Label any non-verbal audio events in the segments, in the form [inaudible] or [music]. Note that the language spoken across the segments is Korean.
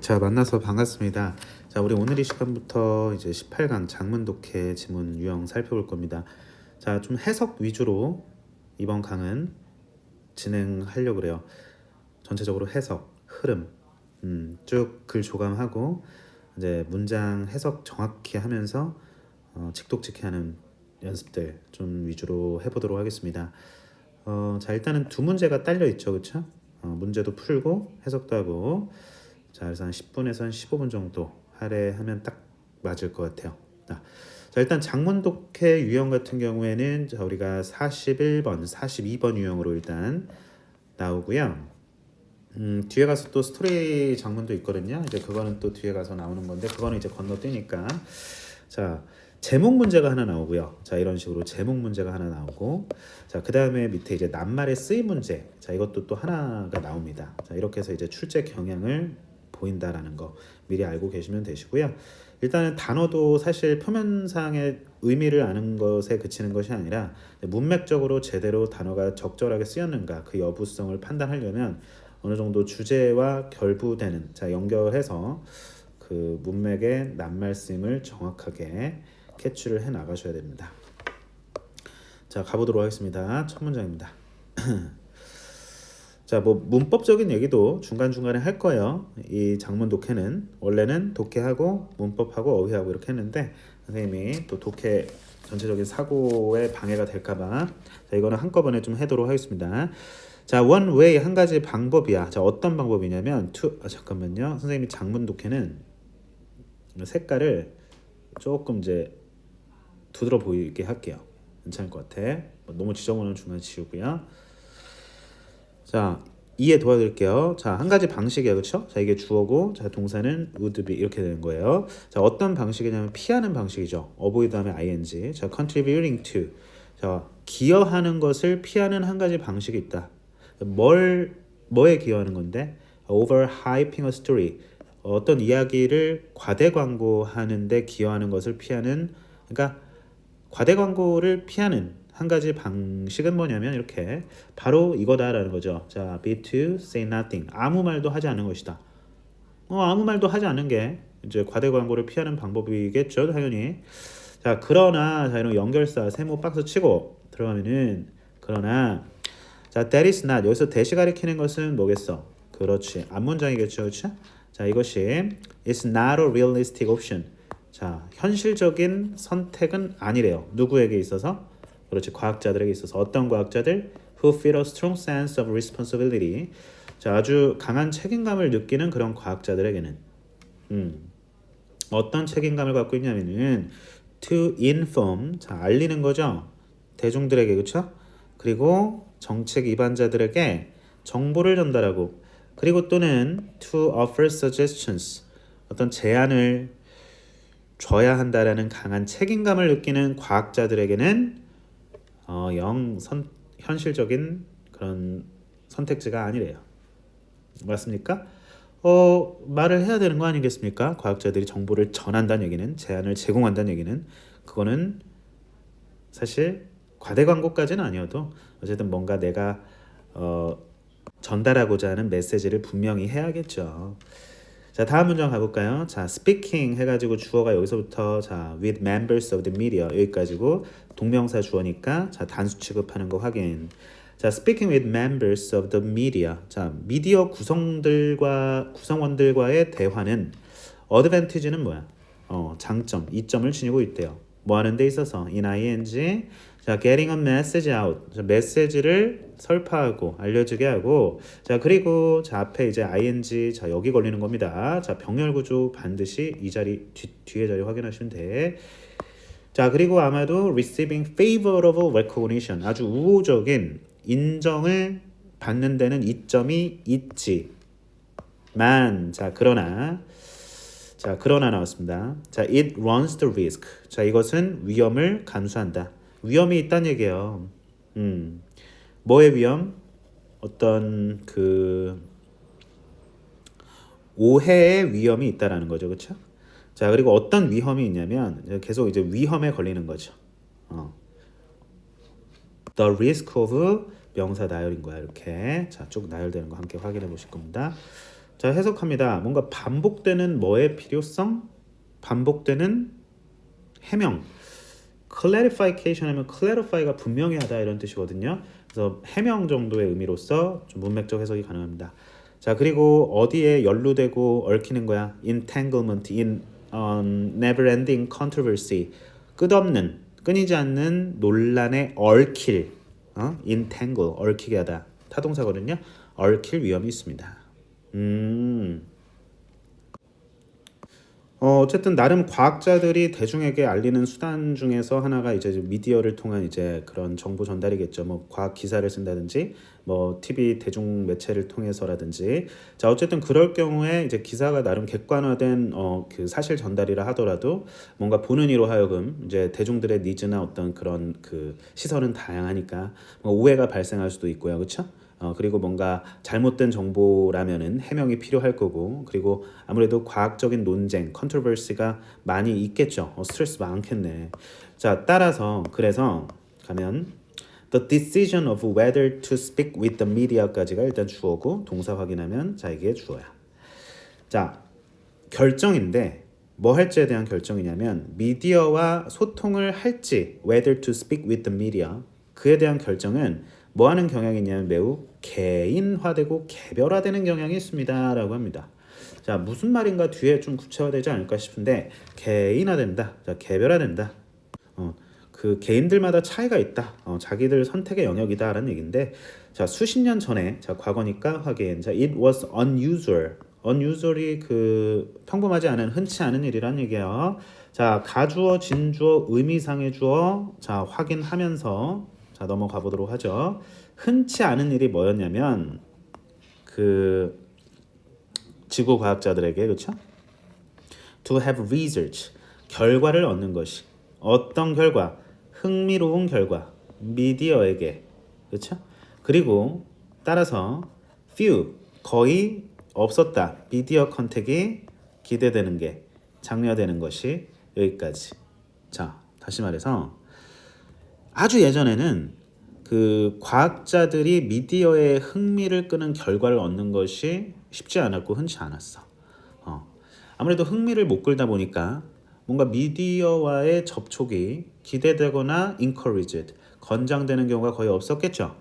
자 만나서 반갑습니다. 자 우리 오늘 이 시간부터 이제 18강 장문 독해 지문 유형 살펴볼 겁니다. 자 좀 해석 위주로 이번 강은 진행하려고 그래요. 전체적으로 해석, 흐름, 음, 쭉 글 조감하고 이제 문장 해석 정확히 하면서 어, 직독직해하는 연습들 좀 위주로 해보도록 하겠습니다. 어, 자 일단은 두 문제가 딸려 있죠, 그렇죠? 어, 문제도 풀고 해석도 하고 자 그래서 한 10분에서 한 15분 정도 할애하면 딱 맞을 것 같아요. 자, 자 일단 장문 독해 유형 같은 경우에는 자 우리가 41번, 42번 유형으로 일단 나오고요. 음, 뒤에 가서 또 스토리 장문도 있거든요. 이제 그거는 또 뒤에 가서 나오는 건데 그거는 이제 건너뛰니까 자 제목 문제가 하나 나오고요. 자 이런 식으로 제목 문제가 하나 나오고 자 그 다음에 밑에 이제 낱말의 쓰임 문제 자 이것도 또 하나가 나옵니다. 자 이렇게 해서 이제 출제 경향을 보인다라는 거 미리 알고 계시면 되시고요. 일단은 단어도 사실 표면상의 의미를 아는 것에 그치는 것이 아니라 문맥적으로 제대로 단어가 적절하게 쓰였는가 그 여부성을 판단하려면 어느 정도 주제와 결부되는 자 연결해서 그 문맥의 낱말 쓰임을 정확하게 캐치를 해 나가셔야 됩니다. 자 가보도록 하겠습니다. 첫 문장입니다. [clears throat] 자, 뭐 문법적인 얘기도 중간 중간에 할 거예요. 이 장문 독해는 원래는 독해하고 문법하고 어휘하고 이렇게 했는데 선생님이 또 독해 전체적인 사고에 방해가 될까 봐 자 이거는 한꺼번에 좀 해도록 하겠습니다. 자, one way 한 가지 방법이야. 자, 어떤 방법이냐면 to 아, 잠깐만요. 선생님이 장문 독해는 색깔을 조금 이제 두드러 보이게 할게요. 괜찮을 것 같아. 뭐 너무 지저분한 중간 지우고요. 자, 이해 도와드릴게요. 자, 한 가지 방식이야, 그렇죠? 자, 이게 주어고, 자, 동사는 would be 이렇게 되는 거예요. 자, 어떤 방식이냐면 피하는 방식이죠. avoid 다음에 ing. 자, contributing to. 자, 기여하는 것을 피하는 한 가지 방식이 있다. 뭘 뭐에 기여하는 건데? over hyping a story. 어떤 이야기를 과대 광고하는데 기여하는 것을 피하는 그러니까 과대 광고를 피하는 한 가지 방식은 뭐냐면 이렇게 바로 이거다라는 거죠. 자, be to say nothing. 아무 말도 하지 않는 것이다. 어, 아무 말도 하지 않는 게 이제 과대 광고를 피하는 방법이겠죠, 당연히. 자, 그러나 자 이런 연결사 세모 박스 치고 들어가면은 그러나 자, that is not 여기서 대시 가리키는 것은 뭐겠어? 그렇지. 앞문장이겠죠, 그렇죠? 자, 이것이 it's not a realistic option. 자, 현실적인 선택은 아니래요. 누구에게 있어서? 그렇지 과학자들에게 있어서. 어떤 과학자들? Who feel a strong sense of responsibility? 자 아주 강한 책임감을 느끼는 그런 과학자들에게는 음 어떤 책임감을 갖고 있냐면은 to inform 자 알리는 거죠. 대중들에게 그렇죠 그리고 정책 위반자들에게 정보를 전달하고 그리고 또는 to offer suggestions 어떤 제안을 줘야 한다라는 강한 책임감을 느끼는 과학자들에게는 어, 영 선, 현실적인 그런 선택지가 아니래요. 맞습니까? 어, 말을 해야 되는 거 아니겠습니까? 과학자들이 정보를 전한다는 얘기는 제안을 제공한다는 얘기는 그거는 사실 과대 광고까지는 아니어도 어쨌든 뭔가 내가 어, 전달하고자 하는 메시지를 분명히 해야겠죠. 자 다음 문장 가볼까요? 자 speaking 해가지고 주어가 여기서부터 자 with members of the media 여기까지고 동명사 주어니까 자 단수 취급하는 거 확인. 자 speaking with members of the media 자 미디어 구성들과 구성원들과의 대화는 어드밴티지는 뭐야? 어 장점 이점을 지니고 있대요. 뭐 하는 데 있어서 in ing 자, getting a message out. 자, 메시지를 설파하고 알려주게 하고 자, 그리고 자, 앞에 이제 ing 자, 여기 걸리는 겁니다. 자, 병렬 구조 반드시 이 자리 뒤, 뒤에 자리 확인하시면 돼. 자, 그리고 아마도 receiving favorable recognition. 아주 우호적인 인정을 받는 데는 이점이 있지. 만. 자, 그러나 자, 그러나 나왔습니다. 자, it runs the risk. 자, 이것은 위험을 감수한다. 위험이 있다는 얘기예요. 음. 뭐의 위험? 어떤 그 오해의 위험이 있다라는 거죠. 그렇죠? 자, 그리고 어떤 위험이 있냐면 계속 이제 위험에 걸리는 거죠. 어. The risk of 명사 나열인 거야. 이렇게. 자, 쭉 나열되는 거 함께 확인해 보실 겁니다. 자 해석합니다. 뭔가 반복되는 뭐의 필요성? 반복되는 해명. Clarification 하면 clarify가 분명히 하다 이런 뜻이거든요. 그래서 해명 정도의 의미로서 좀 문맥적 해석이 가능합니다. 자 그리고 어디에 연루되고 얽히는 거야? entanglement in um, never-ending controversy 끝없는 끊이지 않는 논란에 얽힐 어? entangle 얽히게 하다 타동사거든요. 얽힐 위험이 있습니다. 음. 어, 어쨌든 나름 과학자들이 대중에게 알리는 수단 중에서 하나가 이제 미디어를 통한 이제 그런 정보 전달이겠죠. 뭐 과학 기사를 쓴다든지 뭐 TV 대중 매체를 통해서라든지 자 어쨌든 그럴 경우에 이제 기사가 나름 객관화된 어 그 사실 전달이라 하더라도 뭔가 보는 이로 하여금 이제 대중들의 니즈나 어떤 그런 그 시선은 다양하니까 뭐 오해가 발생할 수도 있고요. 그렇죠? 어, 그리고 뭔가 잘못된 정보라면은 해명이 필요할 거고 그리고 아무래도 과학적인 논쟁, 컨트로버시가 많이 있겠죠. 어, 스트레스 많겠네. 자, 따라서 그래서 가면 the decision of whether to speak with the media까지가 일단 주어고 동사 확인하면 자 이게 주어야. 자, 결정인데 뭐 할지에 대한 결정이냐면 미디어와 소통을 할지 whether to speak with the media 그에 대한 결정은 뭐 하는 경향이 있냐면 매우 개인화되고 개별화되는 경향이 있습니다 라고 합니다. 자, 무슨 말인가 뒤에 좀 구체화되지 않을까 싶은데 개인화된다. 자, 개별화된다. 어, 그 개인들마다 차이가 있다. 어, 자기들 선택의 영역이다라는 얘기인데 자, 수십 년 전에 자, 과거니까 확인. 자, it was unusual. unusual이 그 평범하지 않은 흔치 않은 일이란 얘기예요. 자, 가주어, 진주어, 의미상의 주어 자, 확인하면서 자 넘어가 보도록 하죠. 흔치 않은 일이 뭐였냐면 그 지구 과학자들에게 그렇죠? To have research 결과를 얻는 것이 어떤 결과 흥미로운 결과 미디어에게 그렇죠? 그리고 따라서 few 거의 없었다 미디어 컨택이 기대되는 게 장려되는 것이 여기까지 자 다시 말해서 아주 예전에는 그 과학자들이 미디어에 흥미를 끄는 결과를 얻는 것이 쉽지 않았고 흔치 않았어. 어. 아무래도 흥미를 못 끌다 보니까 뭔가 미디어와의 접촉이 기대되거나 encouraged, 권장되는 경우가 거의 없었겠죠.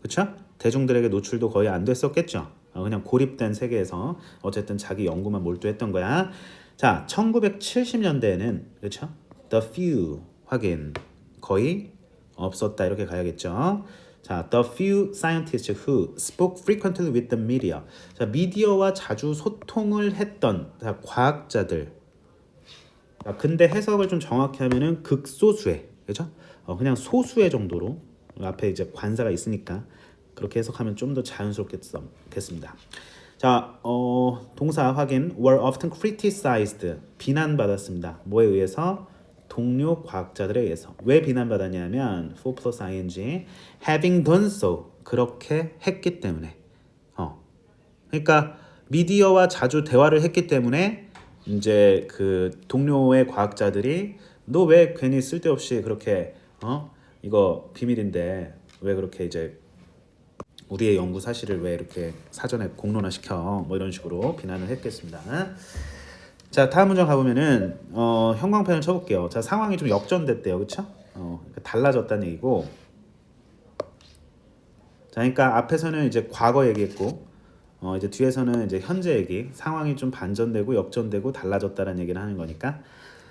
그렇죠? 대중들에게 노출도 거의 안 됐었겠죠. 어, 그냥 고립된 세계에서 어쨌든 자기 연구만 몰두했던 거야. 자, 1970년대에는 그렇죠? The few 확인. 거의 없었다 이렇게 가야겠죠. 자, the few scientists who spoke frequently with the media. 자, 미디어와 자주 소통을 했던 자, 과학자들. 자, 근데 해석을 좀 정확히 하면은 극소수의, 그죠? 어, 그냥 소수의 정도로 앞에 이제 관사가 있으니까 그렇게 해석하면 좀 더 자연스럽겠습니다. 자, 어, 동사 확인. were often criticized. 비난받았습니다. 뭐에 의해서? 동료 과학자들에 의해서 왜 비난받았냐면 for plus ing having done so 그렇게 했기 때문에. 어. 그러니까 미디어와 자주 대화를 했기 때문에 이제 그 동료의 과학자들이 너 왜 괜히 쓸데없이 그렇게 어? 이거 비밀인데 왜 그렇게 이제 우리의 연구 사실을 왜 이렇게 사전에 공론화 시켜? 뭐 이런 식으로 비난을 했겠습니다. 자 다음 문장 가보면은 어, 형광펜을 쳐볼게요. 자 상황이 좀 역전됐대요, 그렇죠? 어, 그러니까 달라졌다는 얘기고. 자 그러니까 앞에서는 이제 과거 얘기했고 어, 이제 뒤에서는 이제 현재 얘기. 상황이 좀 반전되고 역전되고 달라졌다는 얘기를 하는 거니까.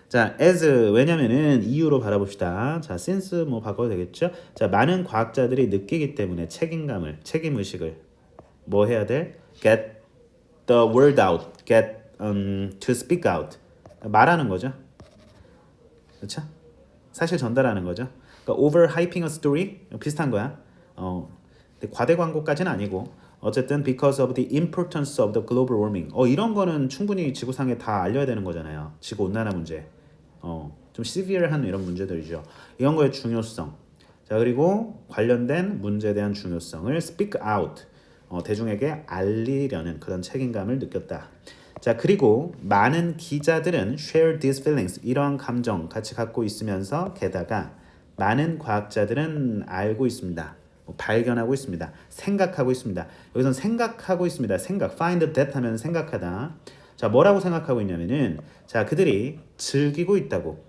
자 as. 왜냐면은 이유로 바라봅시다. 자 since 뭐 바꿔도 되겠죠? 자 많은 과학자들이 느끼기 때문에 책임감을 책임 의식을 뭐 해야 돼? get the word out. get um, to speak out 말하는 거죠. 그렇죠? 사실 전달하는 거죠. 그러니까 over hyping a story 비슷한 거야. 어, 과대 광고까지는 아니고 어쨌든 because of the importance of the global warming. 어 이런 거는 충분히 지구상에 다 알려야 되는 거잖아요. 지구 온난화 문제. 어, 좀 시비얼한 이런 문제들이죠. 이런 거의 중요성. 자 그리고 관련된 문제에 대한 중요성을 speak out. 어, 대중에게 알리려는 그런 책임감을 느꼈다. 자 그리고 많은 기자들은 share these feelings 이러한 감정 같이 갖고 있으면서 게다가 많은 과학자들은 알고 있습니다. 뭐 발견하고 있습니다. 생각하고 있습니다. 여기선 생각하고 있습니다. 생각. find that 하면 생각하다. 자, 뭐라고 생각하고 있냐면은 자, 그들이 즐기고 있다고.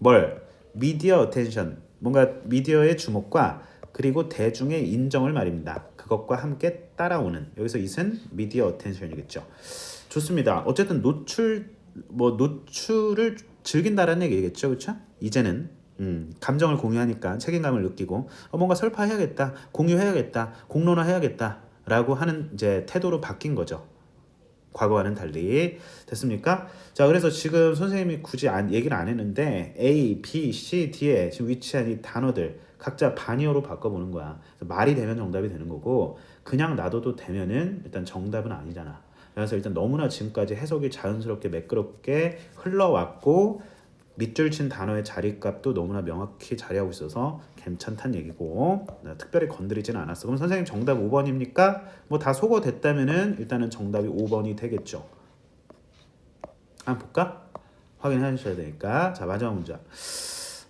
뭘? 미디어 어텐션. 뭔가 미디어의 주목과 그리고 대중의 인정을 말입니다. 그것과 함께 따라오는. 여기서 이은 미디어 어텐션이겠죠. 좋습니다. 어쨌든 노출 뭐 노출을 즐긴다라는 얘기겠죠, 그렇죠? 이제는 음, 감정을 공유하니까 책임감을 느끼고 어, 뭔가 설파해야겠다, 공유해야겠다, 공론화해야겠다라고 하는 이제 태도로 바뀐 거죠. 과거와는 달리 됐습니까? 자, 그래서 지금 선생님이 굳이 안, 얘기를 안 했는데 A, B, C, D에 지금 위치한 이 단어들 각자 반이어로 바꿔보는 거야. 말이 되면 정답이 되는 거고 그냥 놔둬도 되면은 일단 정답은 아니잖아. 그래서 일단 너무나 지금까지 해석이 자연스럽게 매끄럽게 흘러왔고 밑줄 친 단어의 자리값도 너무나 명확히 자리하고 있어서 괜찮다는 얘기고 나 특별히 건드리지는 않았어. 그럼 선생님 정답 5번입니까? 뭐 다 소거 됐다면은 일단은 정답이 5번이 되겠죠. 한번 볼까? 확인해 주셔야 되니까. 자, 마지막 문장.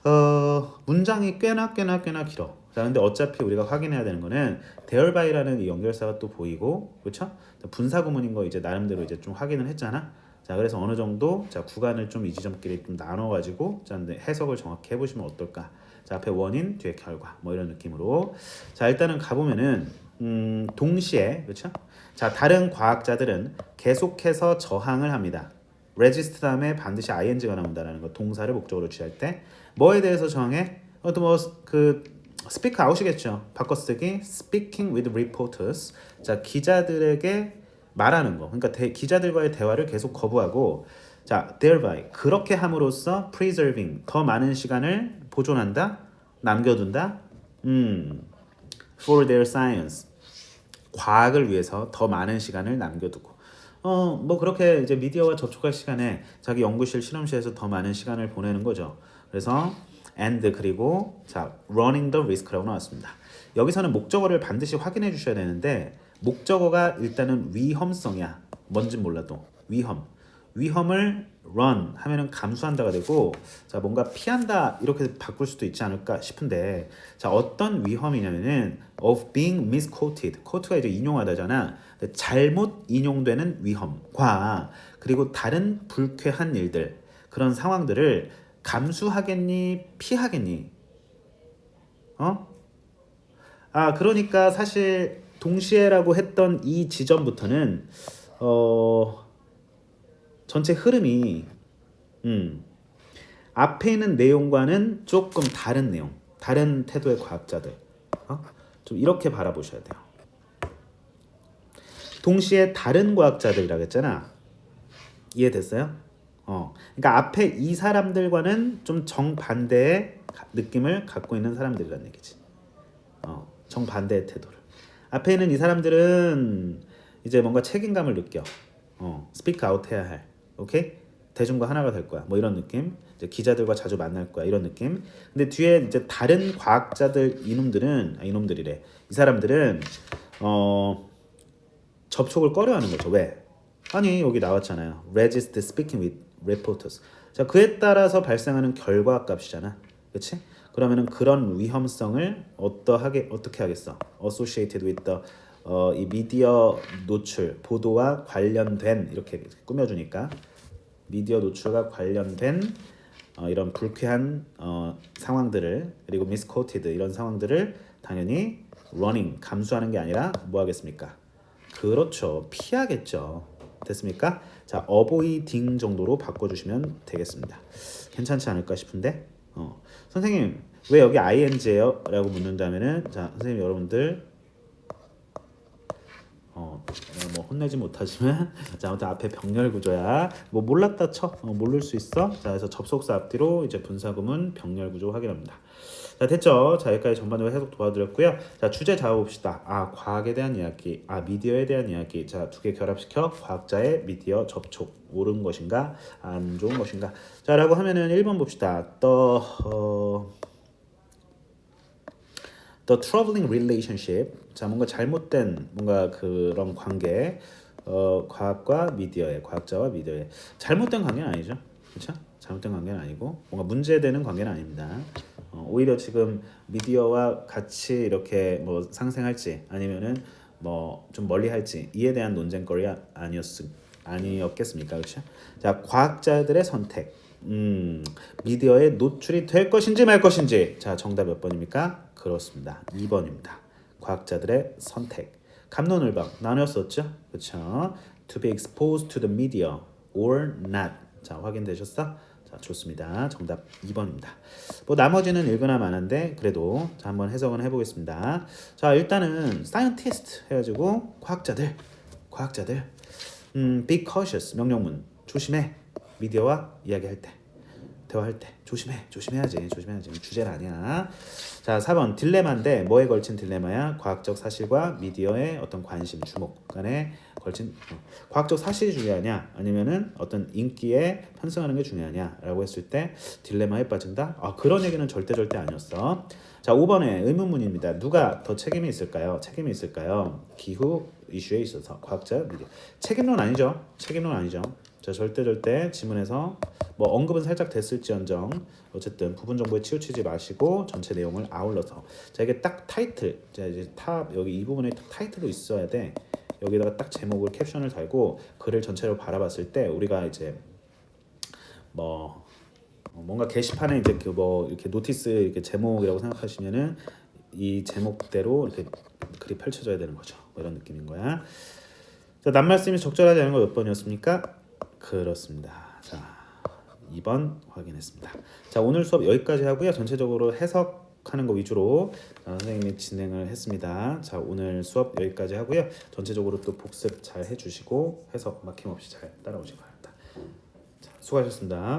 어, 문장이 꽤나 꽤나 꽤나 길어. 자, 근데 어차피 우리가 확인해야 되는 거는 대열바이라는 이 연결사가 또 보이고, 그렇죠? 분사 구문인 거 이제 나름대로 이제 좀 확인을 했잖아. 자, 그래서 어느 정도 자 구간을 좀 이 지점끼리 좀 나눠가지고 자, 해석을 정확히 해보시면 어떨까? 자, 앞에 원인, 뒤에 결과, 뭐 이런 느낌으로. 자, 일단은 가보면은 음, 동시에 그렇죠? 자, 다른 과학자들은 계속해서 저항을 합니다. resist 다음에 반드시 ing가 나온다라는 거 동사를 목적으로 취할 때 뭐에 대해서 저항해? 어떤 뭐그 speak out이겠죠. 바꿔쓰기 speaking with reporters. 자 기자들에게 말하는 거. 그러니까 대, 기자들과의 대화를 계속 거부하고 자 thereby 그렇게 함으로써 preserving 더 많은 시간을 보존한다, 남겨둔다. 음 for their science 과학을 위해서 더 많은 시간을 남겨두고 어 뭐 그렇게 이제 미디어와 접촉할 시간에 자기 연구실 실험실에서 더 많은 시간을 보내는 거죠. 그래서 and 그리고 자 running the risk라고 나왔습니다. 여기서는 목적어를 반드시 확인해 주셔야 되는데 목적어가 일단은 위험성이야. 뭔진 몰라도 위험. 위험을 run 하면은 감수한다가 되고 자 뭔가 피한다 이렇게 바꿀 수도 있지 않을까 싶은데 자 어떤 위험이냐면은 of being misquoted quote가 이제 인용하다잖아 잘못 인용되는 위험과 그리고 다른 불쾌한 일들 그런 상황들을 감수하겠니 피하겠니 어? 아 그러니까 사실 동시에라고 했던 이 지점부터는 어 전체 흐름이 음 앞에 있는 내용과는 조금 다른 내용, 다른 태도의 과학자들 어? 좀 이렇게 바라보셔야 돼요. 동시에 다른 과학자들이라고 했잖아. 이해됐어요? 어, 그러니까 앞에 이 사람들과는 좀 정반대의 가- 느낌을 갖고 있는 사람들이란 얘기지. 어, 정반대의 태도를. 앞에 있는 이 사람들은 이제 뭔가 책임감을 느껴. 어, 스피크 아웃 해야 할. 오케이? 대중과 하나가 될 거야. 뭐 이런 느낌. 이제 기자들과 자주 만날 거야. 이런 느낌. 근데 뒤에 이제 다른 과학자들 이놈들은 아, 이놈들이래. 이 사람들은 어 접촉을 꺼려하는 거죠. 왜? 아니 여기 나왔잖아요. Resist speaking with reporters. 자 그에 따라서 발생하는 결과 값이잖아. 그렇지? 그러면은 그런 위험성을 어떠하게 어떻게 하겠어? Associated with the 어, 이 미디어 노출 보도와 관련된 이렇게 꾸며 주니까 미디어 노출과 관련된 어, 이런 불쾌한 어, 상황들을 그리고 misquoted 이런 상황들을 당연히 running 감수하는 게 아니라 뭐 하겠습니까? 그렇죠 피하겠죠 됐습니까? 자 avoiding 정도로 바꿔주시면 되겠습니다. 괜찮지 않을까 싶은데? 어. 선생님 왜 여기 ing예요? 라고 묻는다면은 자 선생님 여러분들. 어, 뭐 혼내지 못하지만 [laughs] 자 아무튼 앞에 병렬 구조야. 뭐 몰랐다 쳐. 어, 모를 수 있어? 자 그래서 접속사 앞뒤로 이제 분사구문 병렬 구조 확인합니다 자 됐죠. 자 여기까지 전반적으로 해석 도와드렸고요. 자 주제 잡아봅시다. 아 과학에 대한 이야기. 아 미디어에 대한 이야기. 자 두 개 결합시켜. 과학자의 미디어 접촉. 옳은 것인가? 안 좋은 것인가? 자라고 하면은 1번 봅시다. 또 어, The troubling relationship. 자, 뭔가 잘못된 뭔가 그런 관계. 어, 과학과 미디어의 과학자와 미디어의. 잘못된 관계는 아니죠. 그렇죠? 잘못된 관계는 아니고 뭔가 문제되는 관계는 아닙니다. 어, 오히려 지금 미디어와 같이 이렇게 뭐 상생할지 아니면은 뭐 좀 멀리 할지 이에 대한 논쟁거리 아- 아니었 아니었겠습니까, 그렇죠? 자, 과학자들의 선택. 음, 미디어에 노출이 될 것인지 말 것인지. 자, 정답 몇 번입니까? 그렇습니다. 2번입니다. 과학자들의 선택. 감론을박 나눴었죠? 그렇죠? To be exposed to the media or not. 자, 확인되셨어? 자, 좋습니다. 정답 2번입니다. 뭐 나머지는 읽으나 마는데 그래도 자, 한번 해석은 해 보겠습니다. 자, 일단은 scientist 해 가지고 과학자들. 과학자들. 음, be cautious 명령문. 조심해. 미디어와 이야기할 때. 대화할 때 조심해 조심해야지 조심해야지 주제는 아니야 자 4번 딜레마인데 뭐에 걸친 딜레마야 과학적 사실과 미디어의 어떤 관심 주목 간에 걸친 어, 과학적 사실이 중요하냐 아니면은 어떤 인기에 편승하는 게 중요하냐라고 했을 때 딜레마에 빠진다? 아 그런 얘기는 절대 절대 아니었어. 자 5번에 의문문입니다. 누가 더 책임이 있을까요? 책임이 있을까요? 기후 이슈에 있어서 과학자 미디어 책임론 아니죠. 책임론 아니죠. 자 절대 절대 지문에서 뭐 언급은 살짝 됐을지언정 어쨌든 부분 정보에 치우치지 마시고 전체 내용을 아울러서. 자 이게 딱 타이틀. 자 이제 탑 여기 이 부분에 딱 타이틀로 있어야 돼 여기다가 딱 제목을 캡션을 달고 글을 전체로 바라봤을 때 우리가 이제 뭐 어, 뭔가 게시판에 이제 그 뭐 이렇게 노티스 이렇게 제목이라고 생각하시면은 이 제목대로 이렇게 글이 펼쳐져야 되는 거죠 뭐 이런 느낌인 거야 자 낱말씀이 적절하지 않은 거 몇 번이었습니까? 그렇습니다. 자, 2번 확인했습니다. 자, 오늘 수업 여기까지 하고요. 전체적으로 해석 하는 거 위주로 어, 선생님이 진행을 했습니다. 자, 오늘 수업 여기까지 하고요. 전체적으로 또 복습 잘 해주시고 해석 막힘없이 잘 따라오시기 바랍니다. 자, 수고하셨습니다.